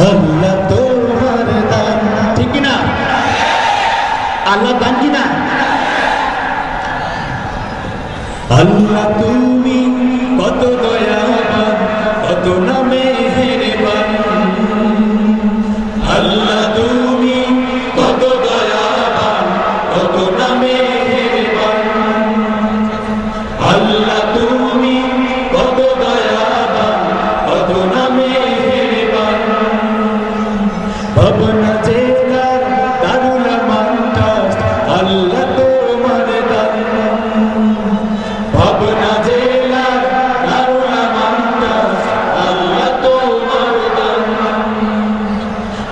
আল্লাহ তোমার দান ঠিক না? আল্লাহ দান কি না? আল্লাহ তুমি কত দয়া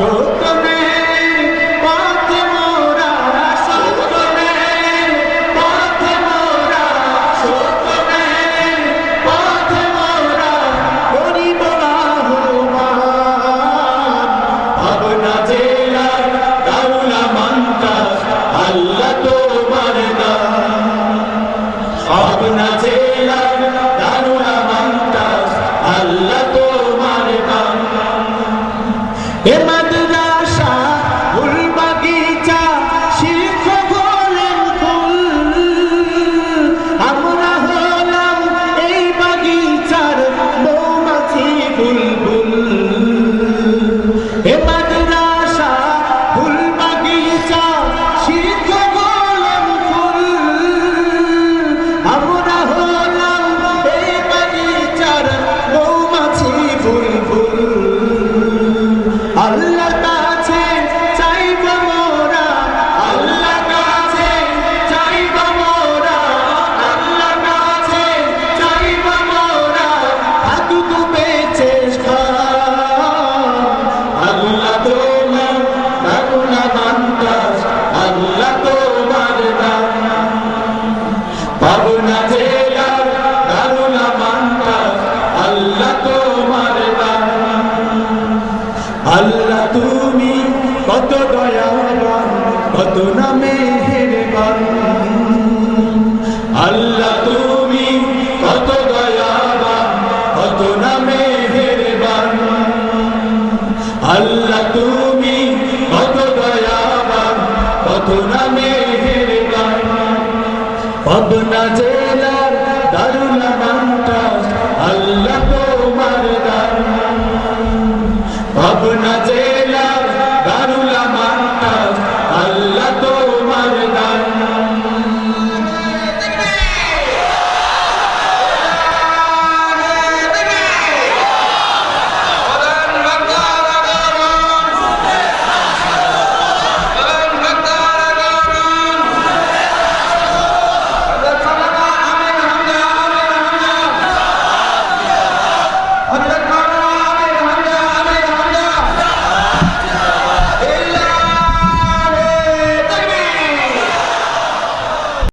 Chocame. আল্লাহ তুমি কত দয়াবান কত না মেহেরবান পদনা জেলার দারুণ